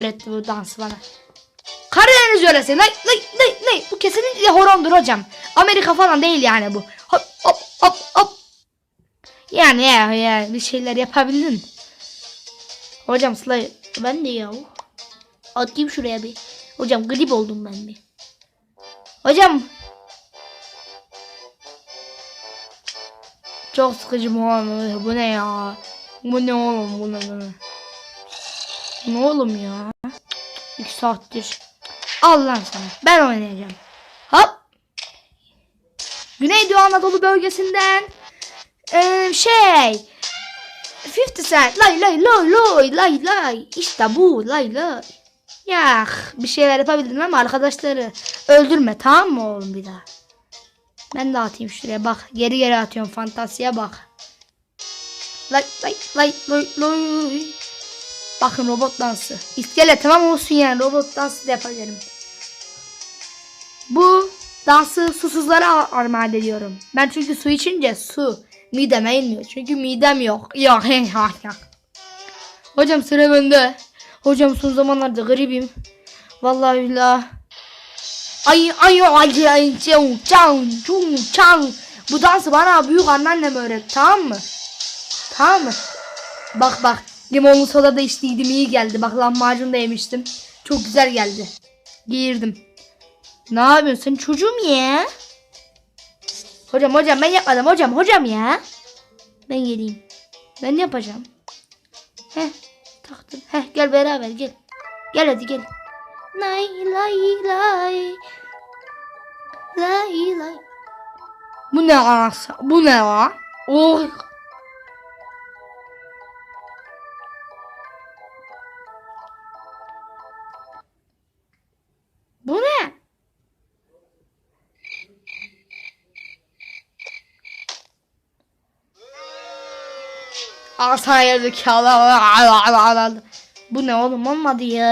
öğretti bu dansı bana. Karadeniz yöresi. Lay lay lay lay. Bu kesinlikle horondur hocam. Amerika falan değil yani bu. Hop hop hop hop. Yani ya, ya bir şeyler yapabildin. Hocam Slay ben de ya. Atayım şuraya bir. Hocam grip oldum ben bir. Hocam. Çok sıkıcı bu. Bu ne ya? Bu ne oğlum? Bu ne bu ne? Ne oğlum ya? İki saattir. Al lan sana. Ben oynayacağım. Hop. Güneydoğu Anadolu bölgesinden eee, şey 50 Cent lay lay lay lay lay lay işte bu lay lay. Ya bir şeyler yapabildin ama arkadaşları öldürme tamam mı oğlum bir daha. Ben de atayım şuraya bak geri geri atıyorum fantasiye bak. Lay lay lay lay lay. Bakın robot dansı. İskelet tamam olsun yani robot dansı da yapabilirim. Bu dansı susuzlara armağan ediyorum. Ben çünkü su içince su mideme inmiyor. Çünkü midem yok. He ha ya. Hocam sıra bende. Hocam son zamanlarda gribim. Vallahi billah. Ay ay ay ay çang çang çung çang. Bu dansı bana büyük anneannem öğretti tamam mı? Tamam mı? Bak bak limonlu soda da içtiydim iyi geldi. Bak lahmacun da yemiştim. Çok güzel geldi. Giyirdim. Ne yapıyorsun sen çocuğum ya? Hocam hocam ben yapmadım hocam hocam ya. Ben geleyim. Ben yapacağım. Heh taktım. Heh gel beraber gel. Gel hadi gel. Lay lay lay. Lay lay. Bu ne anası? Bu ne la? Oh. Asayırdık ya. Bu ne oğlum olmadı ya.